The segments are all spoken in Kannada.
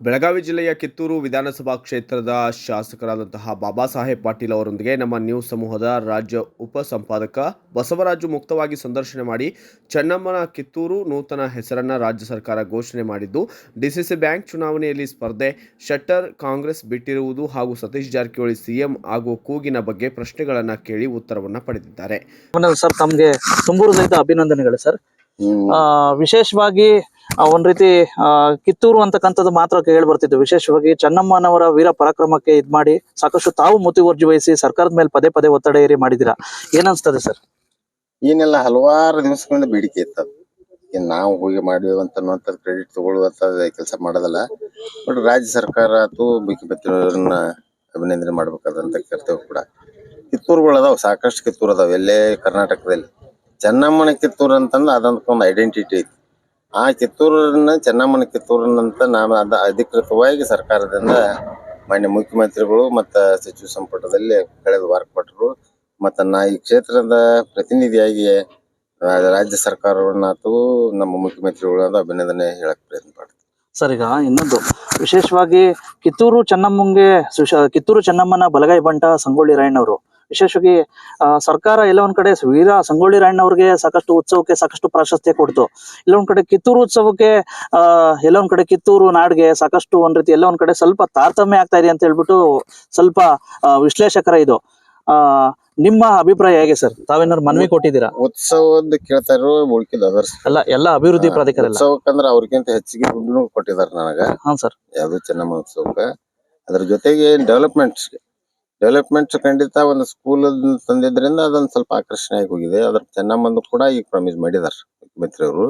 ಬೆಳಗಾವಿ ಜಿಲ್ಲೆಯ ಕಿತ್ತೂರು ವಿಧಾನಸಭಾ ಕ್ಷೇತ್ರದ ಶಾಸಕರಾದಂತಹ ಬಾಬಾ ಸಾಹೇಬ್ ಪಾಟೀಲ್ ಅವರೊಂದಿಗೆ ನಮ್ಮ ನ್ಯೂಸ್ ಸಮೂಹದ ರಾಜ್ಯ ಉಪ ಸಂಪಾದಕ ಬಸವರಾಜು ಮುಕ್ತವಾಗಿ ಸಂದರ್ಶನ ಮಾಡಿ ಚೆನ್ನಮ್ಮನ ಕಿತ್ತೂರು ನೂತನ ಹೆಸರನ್ನ ರಾಜ್ಯ ಸರ್ಕಾರ ಘೋಷಣೆ ಮಾಡಿದ್ದು ಡಿಸಿಸಿ ಬ್ಯಾಂಕ್ ಚುನಾವಣೆಯಲ್ಲಿ ಸ್ಪರ್ಧೆ ಶೆಟ್ಟರ್ ಕಾಂಗ್ರೆಸ್ ಬಿಟ್ಟಿರುವುದು ಹಾಗೂ ಸತೀಶ್ ಜಾರಕಿಹೊಳಿ ಸಿಎಂ ಹಾಗೂ ಕೂಗಿನ ಬಗ್ಗೆ ಪ್ರಶ್ನೆಗಳನ್ನು ಕೇಳಿ ಉತ್ತರವನ್ನ ಪಡೆದಿದ್ದಾರೆ. ಸರ್. ತಮಗೆ ತುಂಬೂರು ಸಹಿತ ಅಭಿನಂದನೆಗಳು ಸರ್. ಆ, ವಿಶೇಷವಾಗಿ ಒಂದ್ ರೀತಿ ಕಿತ್ತೂರು ಅಂತಕ್ಕಂಥದ್ದು ಮಾತ್ರ ಕೇಳಿ ಬರ್ತಿತ್ತು. ವಿಶೇಷವಾಗಿ ಚೆನ್ನಮ್ಮನವರ ವೀರ ಪರಾಕ್ರಮಕ್ಕೆ ಇದ್ ಮಾಡಿ ಸಾಕಷ್ಟು ತಾವು ಮುತುವರ್ಜಿ ವಹಿಸಿ ಸರ್ಕಾರದ ಮೇಲೆ ಪದೇ ಪದೇ ಒತ್ತಡ ಏರಿ ಮಾಡಿದಿರಾ ಏನನ್ಸ್ತದೆ ಸರ್? ಏನೆಲ್ಲ ಹಲವಾರು ದಿವಸಗಳಿಂದ ಬೇಡಿಕೆ ಇತ್ತು. ಏನ್ ನಾವು ಹೋಗಿ ಅಂತ ಕ್ರೆಡಿಟ್ ತಗೊಳ್ಳುವಂತ ಕೆಲಸ ಮಾಡೋದಲ್ಲ. ಬಟ್ ರಾಜ್ಯ ಸರ್ಕಾರ ಆತು ಮುಖ್ಯಮಂತ್ರಿಯವರನ್ನ ಅಭಿನಂದನೆ ಮಾಡ್ಬೇಕಾದಂತ ಕರ್ತವ್ಯ ಕೂಡ. ಕಿತ್ತೂರುಗಳು ಅದಾವ, ಸಾಕಷ್ಟು ಕಿತ್ತೂರು ಅದಾವ. ಎಲ್ಲೇ ಕರ್ನಾಟಕದಲ್ಲಿ. ಚೆನ್ನಮ್ಮನ ಕಿತ್ತೂರು ಅಂತಂದ್ರೆ ಅದೊಂದು ಒಂದು ಐಡೆಂಟಿಟಿ ಐತಿ. ಆ ಕಿತ್ತೂರನ್ನ ಚೆನ್ನಮ್ಮನ ಕಿತ್ತೂರನ್ನಂತ ನಾನು ಅದ ಅಧಿಕೃತವಾಗಿ ಸರ್ಕಾರದಿಂದ ಮಾನ್ಯ ಮುಖ್ಯಮಂತ್ರಿಗಳು ಮತ್ತ ಸಚಿವ ಸಂಪುಟದಲ್ಲಿ ಕಳೆದ ವಾರ ಕೊಟ್ಟರು. ಮತ್ತ ನಾ ಈ ಕ್ಷೇತ್ರದ ಪ್ರತಿನಿಧಿಯಾಗಿ ರಾಜ್ಯ ಸರ್ಕಾರವನ್ನಾತು ನಮ್ಮ ಮುಖ್ಯಮಂತ್ರಿಗಳನ್ನ ಅಭಿನಂದನೆ ಹೇಳಕ್ ಪ್ರಯತ್ನ ಮಾಡ್ತೀನಿ ಸರ್, ಈಗ ಇನ್ನೊಂದು. ವಿಶೇಷವಾಗಿ ಕಿತ್ತೂರು ಚೆನ್ನಮ್ಮಂಗೆ ಕಿತ್ತೂರು ಚೆನ್ನಮ್ಮನ ಬಲಗೈ ಬಂಟ ಸಂಗೊಳ್ಳಿ ರಾಯಣ್ಣವರು. ವಿಶೇಷವಾಗಿ ಸರ್ಕಾರ ಎಲ್ಲ ಒಂದ್ ಕಡೆ ವೀರ ಸಂಗೊಳ್ಳಿ ರಾಯಣ್ಣವ್ರಿಗೆ ಸಾಕಷ್ಟು ಉತ್ಸವಕ್ಕೆ ಸಾಕಷ್ಟು ಪ್ರಾಶಸ್ತ್ಯ ಕೊಡ್ತು. ಇಲ್ಲ ಒಂದ್ ಕಡೆ ಕಿತ್ತೂರು ಉತ್ಸವಕ್ಕೆ ಅಹ್ ಎಲ್ಲ ಒಂದ್ ಕಡೆ ಕಿತ್ತೂರು ನಾಡ್ಗೆ ಸಾಕಷ್ಟು ಒಂದ್ ರೀತಿ ಎಲ್ಲ ಒಂದ್ ಕಡೆ ಸ್ವಲ್ಪ ತಾರತಮ್ಯ ಆಗ್ತಾ ಇದೆ ಅಂತ ಹೇಳ್ಬಿಟ್ಟು ಸ್ವಲ್ಪ ವಿಶ್ಲೇಷಕರ ಇದು. ಆ ನಿಮ್ಮ ಅಭಿಪ್ರಾಯ ಹೇಗೆ ಸರ್? ತಾವೇನಾದ್ರು ಮನವಿ ಕೊಟ್ಟಿದ್ದೀರಾ? ಉತ್ಸವ ಕೇಳ್ತಾ ಇರೋ ಅಲ್ಲ ಅದರ್ಸ್ ಎಲ್ಲ ಎಲ್ಲ ಅಭಿವೃದ್ಧಿ ಪ್ರಾಧಿಕಾರ ಎಲ್ಲ ಉತ್ಸವಕ್ಕಂದ್ರ ಅವ್ರಿಗಿಂತ ಹೆಚ್ಚಿಗೆ ದುಡ್ಡು ಕೊಟ್ಟಿದಾರ ನನಗ. ಹಾ ಸರ್. ಯಾವ್ದು ಚೆನ್ನಮ್ಮ ಉತ್ಸವಕ್ಕ. ಅದ್ರ ಜೊತೆಗೆ ಡೆವಲಪ್ಮೆಂಟ್ಸ್ ಡೆವಲಪ್ಮೆಂಟ್ಸ್ ಖಂಡಿತ ಒಂದು ಸ್ಕೂಲ್ ತಂದಿದ್ರಿಂದ ಅದೊಂದ್ ಸ್ವಲ್ಪ ಆಕರ್ಷಣೆ ಆಗಿ ಹೋಗಿದೆ. ಅದ್ರ ಚೆನ್ನಮ್ಮಂದು ಕೂಡ ಈಗ ಪ್ರಾಮಿಸ್ ಮಾಡಿದಾರ ಮುಖ್ಯಮಂತ್ರಿ ಅವರು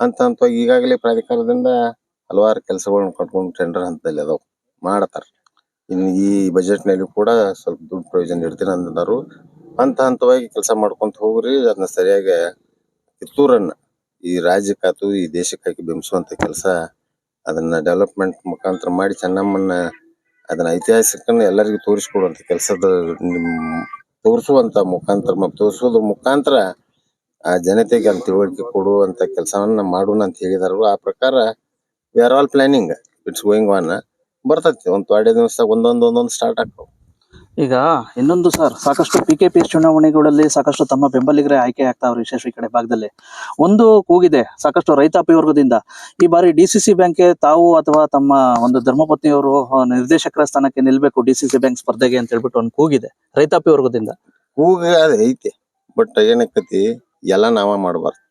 ಅಂತ ಹಂತವಾಗಿ ಈಗಾಗಲೇ ಪ್ರಾಧಿಕಾರದಿಂದ ಹಲವಾರು ಕೆಲಸಗಳನ್ನ ಕಟ್ಕೊಂಡು ಟೆಂಡರ್ ಹಂತದಲ್ಲಿ ಅದಾವ. ಮಾಡತಾರ. ಇನ್ನು ಈ ಬಜೆಟ್ನಲ್ಲಿ ಕೂಡ ಸ್ವಲ್ಪ ದುಡ್ಡು ಪ್ರಯೋಜನ ಇಡ್ತೀನಿ ಅಂದಿದ್ದಾರು. ಹಂತ ಹಂತವಾಗಿ ಕೆಲಸ ಮಾಡ್ಕೊಂತ ಹೋಗ್ರಿ, ಅದನ್ನ ಸರಿಯಾಗಿ ಕಿತ್ತೂರನ್ನ ಈ ರಾಜ್ಯಕ್ಕಾತು ಈ ದೇಶಕ್ಕಾಗಿ ಬಿಂಬಿಸುವಂತ ಕೆಲಸ ಅದನ್ನ ಡೆವಲಪ್ಮೆಂಟ್ ಮುಖಾಂತರ ಮಾಡಿ ಚೆನ್ನಮ್ಮನ್ನ ಅದನ್ನ ಐತಿಹಾಸಿಕನ ಎಲ್ಲರಿಗೂ ತೋರಿಸ್ಕೊಡುವಂತ ಕೆಲಸದ ತೋರಿಸುವಂತ ಮುಖಾಂತರ ಮತ್ತು ತೋರಿಸೋದ್ರ ಮುಖಾಂತರ ಆ ಜನತೆಗೆ ಅಲ್ಲಿ ತಿಳುವಳಿಕೆ ಕೊಡುವಂತ ಕೆಲಸವನ್ನ ಮಾಡೋಣ ಅಂತ ಹೇಳಿದಾರು ಆ ಪ್ರಕಾರ we are all planning it's going on ಬರ್ತೈತಿ. ಒಂದ್ ಎರಡೇ ದಿವಸದಾಗ ಒಂದೊಂದ್ ಒಂದೊಂದು ಸ್ಟಾರ್ಟ್ ಆಗ್ತಾವ. ಈಗ ಇನ್ನೊಂದು ಸರ್, ಸಾಕಷ್ಟು ಪಿ ಕೆ ಪಿ ಚುನಾವಣೆಗಳಲ್ಲಿ ಸಾಕಷ್ಟು ತಮ್ಮ ಬೆಂಬಲಿಗರೇ ಆಯ್ಕೆ ಆಗ್ತಾವ್ರೆ ವಿಶೇಷ ಕಡೆ ಭಾಗದಲ್ಲಿ. ಒಂದು ಕೂಗಿದೆ, ಸಾಕಷ್ಟು ರೈತಾಪಿ ವರ್ಗದಿಂದ ಈ ಬಾರಿ ಡಿ ಸಿ ಬ್ಯಾಂಕ್ಗೆ ತಾವು ಅಥವಾ ತಮ್ಮ ಒಂದು ಧರ್ಮಪತ್ನಿಯವರು ನಿರ್ದೇಶಕರ ಸ್ಥಾನಕ್ಕೆ ನಿಲ್ಬೇಕು ಡಿ ಸಿ ಬ್ಯಾಂಕ್ ಸ್ಪರ್ಧೆಗೆ ಅಂತ ಹೇಳ್ಬಿಟ್ಟು ಒಂದು ಕೂಗಿದೆ ರೈತಾಪಿ ವರ್ಗದಿಂದ ಕೂಗ ಐತಿ ಬಟ್ ಏನಕ್ಕತಿ, ಎಲ್ಲ ನಾವ ಮಾಡಬಾರ್ದು.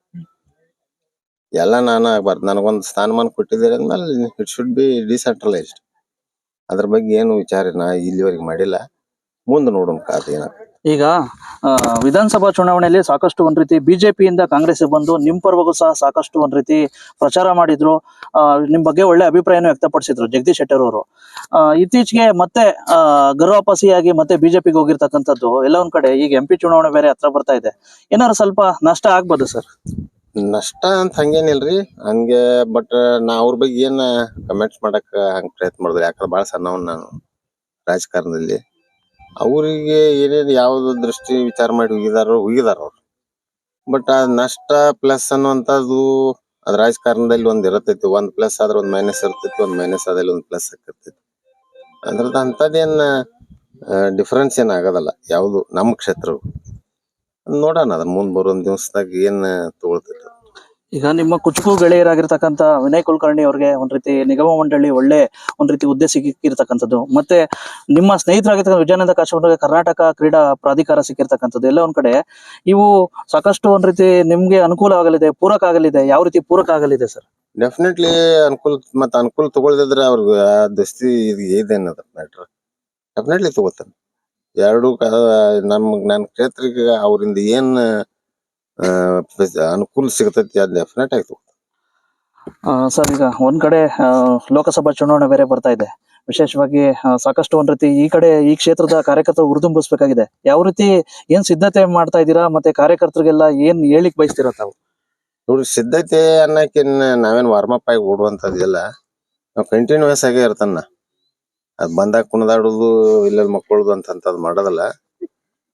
ಎಲ್ಲ ನಾನು ಆಗ್ಬಾರ್ದು, ನನಗೊಂದು ಸ್ಥಾನಮಾನ ಕೊಟ್ಟಿದ್ದಾರೆ ಅಂದ್ಮೇಲೆ ಇಟ್ ಶುಡ್ ಬಿ ಡಿಸೆಂಟ್ರಲೈಸ್ಡ್ ಅದ್ರ ಬಗ್ಗೆ ಏನು ವಿಚಾರ ನಾ ಇಲ್ಲಿವರೆಗೆ ಮಾಡಿಲ್ಲ. ಮುಂದೆ ನೋಡೋಣ ಕಾದ ಈಗ ಆ, ವಿಧಾನಸಭಾ ಚುನಾವಣೆಯಲ್ಲಿ ಸಾಕಷ್ಟು ಒಂದ್ ರೀತಿ ಬಿಜೆಪಿಯಿಂದ ಕಾಂಗ್ರೆಸ್ ಬಂದು ನಿಮ್ ಪರವಾಗೂ ಸಹ ಸಾಕಷ್ಟು ಒಂದ್ ರೀತಿ ಪ್ರಚಾರ ಮಾಡಿದ್ರು. ಆ, ನಿಮ್ ಬಗ್ಗೆ ಒಳ್ಳೆ ಅಭಿಪ್ರಾಯನೂ ವ್ಯಕ್ತಪಡಿಸಿದ್ರು ಜಗದೀಶ್ ಶೆಟ್ಟರ್ ಅವರು. ಇತ್ತೀಚೆಗೆ ಮತ್ತೆ ಆ, ಗರ್ವಾಪಸಿಯಾಗಿ ಮತ್ತೆ ಬಿಜೆಪಿಗೆ ಹೋಗಿರ್ತಕ್ಕಂಥದ್ದು ಎಲ್ಲ ಒಂದ್ ಕಡೆ. ಈಗ ಎಂ ಪಿ ಚುನಾವಣೆ ಬೇರೆ ಹತ್ರ ಬರ್ತಾ ಇದೆ. ಏನಾದ್ರು ಸ್ವಲ್ಪ ನಷ್ಟ ಆಗ್ಬೋದು ಸರ್? ನಷ್ಟ ಅಂತ ಹಂಗೇನಿಲ್ರಿ ಹಂಗೆ ಬಟ್ ನಾ ಅವ್ರ ಬಗ್ಗೆ ಏನ್ ಕಮೆಂಟ್ಸ್ ಮಾಡಕ್ ಹಂಗ ಪ್ರಯತ್ನ ಮಾಡಿದ್ರೆ? ಯಾಕಂದ್ರೆ ಬಹಳ ಸಣ್ಣವನ್ ನಾನು ರಾಜಕಾರಣದಲ್ಲಿ. ಅವರಿಗೆ ಏನೇನು ಯಾವ್ದು ದೃಷ್ಟಿ ವಿಚಾರ ಮಾಡಿ ಹೋಗಿದಾರೋ ಹೋಗಿದಾರ ಅವ್ರು. ಬಟ್ ಆ ನಷ್ಟ ಪ್ಲಸ್ ಅನ್ನುವಂಥದ್ದು ಅದ್ ರಾಜಕಾರಣದಲ್ಲಿ ಒಂದ್ ಇರತೈತಿ. ಒಂದ್ ಪ್ಲಸ್ ಆದ್ರೆ ಒಂದ್ ಮೈನಸ್ ಇರ್ತೈತಿ, ಒಂದ್ ಮೈನಸ್ ಆದಲ್ಲಿ ಒಂದ್ ಪ್ಲಸ್ ಆಗಿರ್ತೈತಿ ಅದ್ರದ್ದು ಅಂಥದ್ದೇನ್ ಡಿಫ್ರೆನ್ಸ್ ಏನ್ ಆಗೋದಲ್ಲ. ಯಾವ್ದು ನಮ್ಮ ಕ್ಷೇತ್ರ ನೋಡೋಣ ಅದ್ರ ಮುಂದ್ ಬರೋ ಒಂದ್ ದಿವಸದಾಗ ಏನ್ ತಗೊಳ್ತೈತಿ. ಈಗ ನಿಮ್ಮ ಕುಚುಕು ಗೆಳೆಯರಾಗಿರ್ತಕ್ಕಂಥ ವಿನಯ್ ಕುಲಕರ್ಣಿ ಅವ್ರಿಗೆ ಒಂದ್ ರೀತಿ ನಿಗಮ ಮಂಡಳಿ ಒಳ್ಳೆ ಒಂದ್ ರೀತಿ ಹುದ್ದೆ ಸಿಕ್ಕಿರ್ತಕ್ಕಂಥದ್ದು. ಮತ್ತೆ ನಿಮ್ಮ ಸ್ನೇಹಿತರಾಗಿರ್ತಕ್ಕಂಥ ವಿಜಯಾನಂದ ಕಾಶ್ಮೀರ ಕರ್ನಾಟಕ ಕ್ರೀಡಾ ಪ್ರಾಧಿಕಾರ ಸಿಕ್ಕಿರ್ತಕ್ಕಂಥದ್ದು. ಎಲ್ಲ ಒಂದ್ ಕಡೆ ಇವು ಸಾಕಷ್ಟು ಒಂದ್ ರೀತಿ ನಿಮ್ಗೆ ಅನುಕೂಲ ಆಗಲಿದೆ, ಪೂರಕ ಆಗಲಿದೆ, ಯಾವ ರೀತಿ ಪೂರಕ ಆಗಲಿದೆ ಸರ್? ಡೆಫಿನೆಟ್ಲಿ ಅನುಕೂಲ ಮತ್ತೆ ಅನುಕೂಲ ತಗೊಳ್ದಿದ್ರೆ ಅವ್ರಿಗೆ ದಸ್ತಿ ಇದು ಇದೇನದ ಮ್ಯಾಟ್ರ್ ಡೆಫಿನೆಟ್ಲಿ ತಗೋತಾನೆ. ಎರಡು ನಮ್ ನನ್ನ ಕ್ಷೇತ್ರಕ್ಕೆ ಅವರಿಂದ ಏನ್ ಅನುಕೂಲ ಸಿಗತೈತಿ ಅದ್ ಡೆಫಿನೆಟ್ ಆಯ್ತು ಸರ್ ಈಗ ಒಂದ್ ಕಡೆ ಆ, ಲೋಕಸಭಾ ಚುನಾವಣೆ ಬೇರೆ ಬರ್ತಾ ಇದೆ. ವಿಶೇಷವಾಗಿ ಆ, ಸಾಕಷ್ಟು ಒಂದ್ ರೀತಿ ಈ ಕಡೆ ಈ ಕ್ಷೇತ್ರದ ಕಾರ್ಯಕರ್ತರು ಹುರಿದುಂಬಿಸ್ಬೇಕಾಗಿದೆ ಯಾವ ರೀತಿ ಏನ್ ಸಿದ್ಧತೆ ಮಾಡ್ತಾ ಇದ್ದೀರಾ? ಮತ್ತೆ ಕಾರ್ಯಕರ್ತರಿಗೆಲ್ಲ ಏನ್ ಹೇಳಿಕ್ ಬಯಸ್ತಿರೋ ತಾವು? ನೋಡಿ ಸಿದ್ಧತೆ ಅನ್ನಕಿನ್ ನಾವೇನ್ ವಾರ್ಮ್ ಅಪ್ ಆಗಿ ಓಡುವಂತದಿಲ್ಲ ನಾವು ಕಂಟಿನ್ಯೂಸ್ ಆಗೇ ಇರ್ತಾನ. ಅದ್ ಬಂದಾಗ ಕುಣದಾಡುದು ಇಲ್ಲ ಮಕ್ಕಳದು ಅಂತಂತದ್ ಮಾಡೋದಲ್ಲ.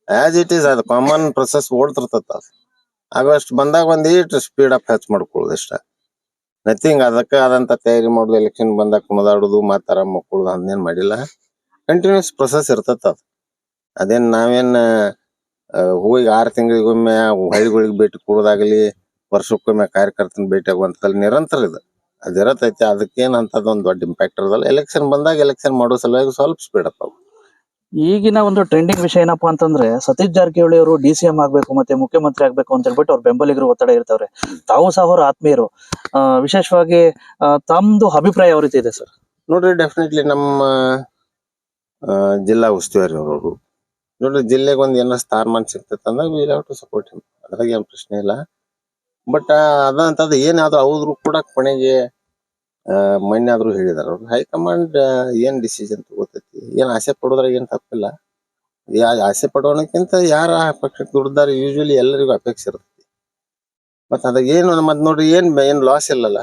ಆಸ್ ಇಟ್ ಈಸ್ ಅದು ಕಾಮನ್ ಪ್ರೊಸೆಸ್ ಓಡ್ತಿರ್ತದ ಆಗಸ್ಟ್ ಬಂದಾಗ ಒಂದ್ ಈಟ್ ಸ್ಪೀಡ್ ಅಪ್ ಹೆಚ್ಚು ಮಾಡ್ಕೊಳ್ಳೋದು ಇಷ್ಟ ನಥಿಂಗ್ ಅದಕ್ಕೆ ಆದಂತ ತಯಾರಿ ಮಾಡುದು ಎಲೆಕ್ಷನ್ ಬಂದಾಗ ಕುಣದಾಡುದು ಮಾತಾರ ಮಕ್ಕಳು ಅದನ್ನೇನ್ ಮಾಡಿಲ್ಲ. ಕಂಟಿನ್ಯೂಸ್ ಪ್ರೊಸೆಸ್ ಇರ್ತದ ಅದು. ಅದೇನ್ ನಾವೇನ್ ಹೂವಿಗೆ ಆರು ತಿಂಗಳಿಗೊಮ್ಮೆ ಹಳ್ಳಿಗಳಿಗೆ ಭೇಟಿ ಕೊಡೋದಾಗ್ಲಿ, ವರ್ಷಕ್ಕೊಮ್ಮೆ ಕಾರ್ಯಕರ್ತನ ಭೇಟಿ ಆಗುವಂತ ನಿರಂತರ ಇದು. ಅದಿರತೈತಿ ಅದಕ್ಕೇನಂತದ ಅದಕ್ಕೇನ್ ಅಂತದ್ ದೊಡ್ಡ ಇಂಪ್ಯಾಕ್ಟ್ ಇರೋದಲ್ಲ. ಎಲೆಕ್ಷನ್ ಬಂದಾಗ ಎಲೆಕ್ಷನ್ ಮಾಡೋ ಸಲುವಾಗಿ ಸ್ವಲ್ಪ ಸ್ಪೀಡ್ ಅಪ್ ಆಗುತ್ತೆ. ಈಗಿನ ಒಂದು ಟ್ರೆಂಡಿಂಗ್ ವಿಷಯ ಏನಪ್ಪಾ ಅಂತಂದ್ರೆ ಸತೀಶ್ ಜಾರಕಿಹೊಳಿ ಅವರು ಡಿ ಸಿ ಎಂ ಆಗ್ಬೇಕು ಮತ್ತೆ ಮುಖ್ಯಮಂತ್ರಿ ಆಗ್ಬೇಕು ಅಂತ ಹೇಳ್ಬಿಟ್ಟು ಅವ್ರ ಬೆಂಬಲಿಗರು ಒತ್ತಡ ಇರ್ತಾವ್ರೆ ತಾವು ಸಹ ಅವ್ರ ಆತ್ಮೀಯರು. ವಿಶೇಷವಾಗಿ ತಮ್ದು ಅಭಿಪ್ರಾಯ ಯಾವ ರೀತಿ ಇದೆ ಸರ್? ನೋಡ್ರಿ ಡೆಫಿನೆಟ್ಲಿ ನಮ್ಮ ಜಿಲ್ಲಾ ಉಸ್ತುವಾರಿ ಅವರು ನೋಡ್ರಿ, ಜಿಲ್ಲೆಗೆ ಒಂದ್ ಏನೋ ಸ್ಥಾನಮಾನ ಸಿಗ್ತೈತೆ ಅಂದಾಗ will have to support him ಅದ್ರಾಗ ಏನ್ ಪ್ರಶ್ನೆ ಇಲ್ಲ. ಬಟ್ ಅದಂತದ್ ಏನಾದ್ರು ಅವ್ರು ಕೂಡ ಕೊನೆಗೆ ಮೊನ್ನೆ ಆದ್ರೂ ಹೇಳಿದಾರ. ಅವ್ರು ಹೈಕಮಾಂಡ್ ಏನ್ ಡಿಸಿಷನ್ ತಗೋತೈತಿ? ಏನ್ ಆಸೆ ಪಡೋದ್ರಾಗ ಏನ್ ತಪ್ಪಿಲ್ಲ? ಯಾ, ಆಸೆ ಪಡೋಣಕ್ಕಿಂತ ಯಾರ ಪಕ್ಷಕ್ಕೆ ದುಡ್ದಾರ ಯೂಶುವಲಿ ಎಲ್ಲರಿಗೂ ಅಪೇಕ್ಷೆ ಇರ್ತೈತಿ. ಮತ್ತ ಅದಾಗ ಏನು ಮತ್ ನೋಡ್ರಿ ಏನ್ ಏನ್ ಲಾಸ್ ಇಲ್ಲಲ್ಲ?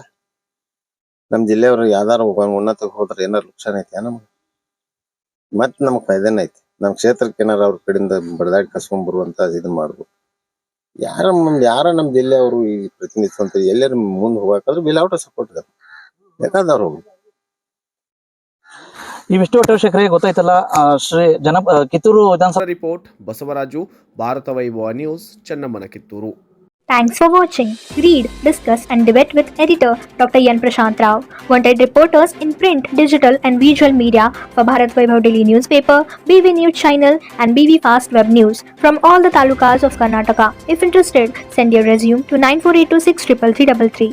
ನಮ್ ಜಿಲ್ಲೆಯವ್ರು ಯಾವ್ದಾರ ಉನ್ನತ ಹೋದ್ರೆ ಏನಾರು ನುಕ್ಸಾನ ಐತಿ ನಮ್ಗೆ ಮತ್ ನಮ್ ಫೈದೇನ ಐತಿ. ನಮ್ ಕ್ಷೇತ್ರಕ್ಕೆ ಏನಾರ ಅವ್ರ ಕಡೆಯಿಂದ ಬಡದಾಡಿ ಕಸ್ಕೊಂಡ್ ಬರುವಂತ ಇದನ್ ಮಾಡ್ಬೋದು. ಯಾರ ಯಾರ ನಮ್ ಜಿಲ್ಲೆಯವರು ಈ ಪ್ರತಿನಿಧಿಸುವಂತ ಎಲ್ಲರೂ ಮುಂದೆ ಹೋಗಬೇಕಾದ್ರೆ ವಿಲ್ ಔಟ್ ಸಪೋರ್ಟ್ ಇದೆ ಬೇಕಾದ್ರೆ ಅವ್ರು ಹೋಗ್ಲಿ. ಇವಿಷ್ಟು ಒಟ್ಟವಶ್ಯಕರಿಗೆ ಗೊತ್ತಾಯ್ತಲ್ಲ ಆ, ಶ್ರೀ ಜನ ಆ, ಕಿತ್ತೂರು ವಿಧಾನಸಭಾ ರಿಪೋರ್ಟ್ ಬಸವರಾಜು ಭಾರತ ವೈಭವ news ಚೆನ್ನಮ್ಮನ Kittur Thanks for watching. Read, discuss, and debate with editor Dr. Yan Prashant Rao. Wanted reporters in print, digital, and visual media for Bharat Vaibhav Daily Newspaper, BV News Channel, and BV Fast Web News from all the talukas of Karnataka. If interested, send your resume to 9482633333.